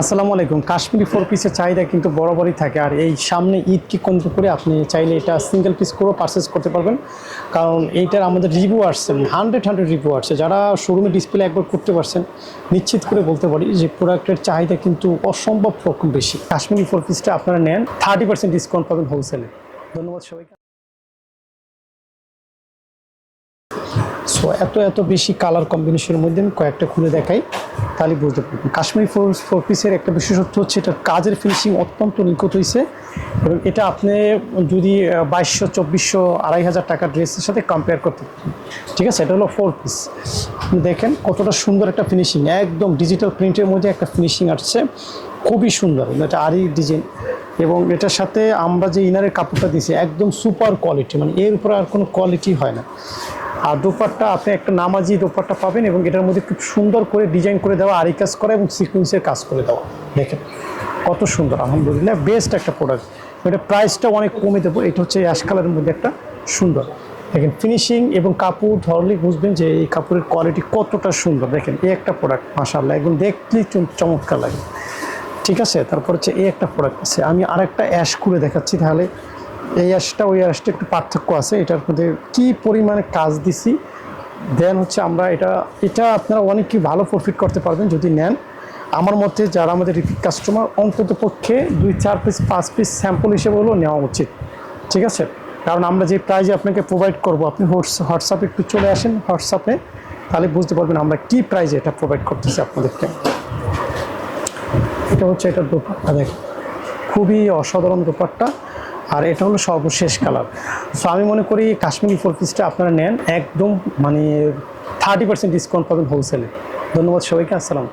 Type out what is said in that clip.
আসসালামু আলাইকুম। কাশ্মীরি ফোর পিসের চাহিদা কিন্তু বরাবরই থাকে। আর এই সামনে ঈদকে কেন্দ্র করে আপনি চাইলে এটা সিঙ্গেল পিস করেও পারচেস করতে পারবেন। কারণ এইটার আমাদের রিভিউ আসছে হান্ড্রেড হান্ড্রেড রিভিউ আসছে। যারা শোরুমে ডিসপ্লে একবার করতে পারছেন, নিশ্চিত করে বলতে পারি যে প্রোডাক্টের চাহিদা কিন্তু অসম্ভব রকম বেশি। কাশ্মীরি ফোর পিসটা আপনারা নেন থার্টি পার্সেন্ট ডিসকাউন্ট পাবেন হোলসেলে ধন্যবাদ সবাইকে। সো এত এত বেশি কালার কম্বিনেশনের মধ্যে আমি কয়েকটা খুলে দেখাই, তাহলে বুঝতে পারবেন। কাশ্মীরি ফোর ফোর পিসের একটা বিশেষত্ব হচ্ছে এটার কাজের ফিনিশিং অত্যন্ত নিখুঁত হয়েছে এবং এটা আপনি যদি বাইশশো, চব্বিশশো, আড়াই হাজার টাকার ড্রেসের সাথে কম্পেয়ার করতে ঠিক আছে? এটা হলো ফোর পিস আপনি দেখেন কতটা সুন্দর একটা ফিনিশিং একদম ডিজিটাল প্রিন্টের মধ্যে একটা ফিনিশিং আসছে। খুবই সুন্দর, এটা আরি ডিজাইন এবং এটার সাথে আমরা যে ইনারের কাপড়টা দিয়েছি, একদম সুপার কোয়ালিটি মানে এর উপরে আর কোনো কোয়ালিটি হয় না। আর দোপাট্টা, আপনি একটা নামাজি দোপাট্টা পাবেন এবং এটার মধ্যে খুব সুন্দর করে ডিজাইন করে দেওয়া আরি কাজ করা এবং সিকুয়েন্সের কাজ করে দেওয়া। দেখেন, কত সুন্দর, আলহামদুলিল্লাহ বেস্ট একটা প্রোডাক্ট এটা প্রাইসটা অনেক কমে দেবো, এটা হচ্ছে অ্যাশ কালারের মধ্যে একটা সুন্দর। দেখেন ফিনিশিং এবং কাপড় ধরলেই বুঝবেন যে এই কাপড়ের কোয়ালিটি কতটা সুন্দর। দেখেন, এই একটা প্রোডাক্ট মাসাল্লাহ একদম দেখলেই চম- চমৎকার লাগে। ঠিক আছে, তারপর হচ্ছে এই একটা প্রোডাক্ট আছে। আমি আরেকটা অ্যাশ করে দেখাচ্ছি তাহলে। এই অ্যাশটা, ওই অ্যাশটা একটু পার্থক্য আছে, এটার মধ্যে কী পরিমাণে কাজ দিছি। দেন হচ্ছে আমরা এটা এটা আপনারা অনেক কি ভালো প্রফিট করতে পারবেন যদি নেন। আমার মতে যারা আমাদের রিপিট কাস্টমার অন্তত পক্ষে দুই, চার পিস পাঁচ পিস স্যাম্পল হিসেবে হলেও নেওয়া উচিত। ঠিক আছে? কারণ আমরা যে প্রাইজে আপনাকে প্রোভাইড করব, আপনি হোয়াটসঅ্যাপে একটু চলে আসেন হোয়াটসঅ্যাপে তাহলে বুঝতে পারবেন আমরা কী প্রাইজে এটা প্রোভাইড করতেছি আপনাদেরকে। এটা হচ্ছে এটা দোপাট্টা, দেখেন। খুবই অসাধারণ দোপাট্টা। আর এটা হলো সর্বশেষ কালার। সো আমি মনে করি কাশ্মীরি ফোর পিসটা আপনারা নেন, একদম মানে থার্টি পার্সেন্ট ডিসকাউন্ট পাবেন হোলসেলে ধন্যবাদ সবাইকে, আসসালাম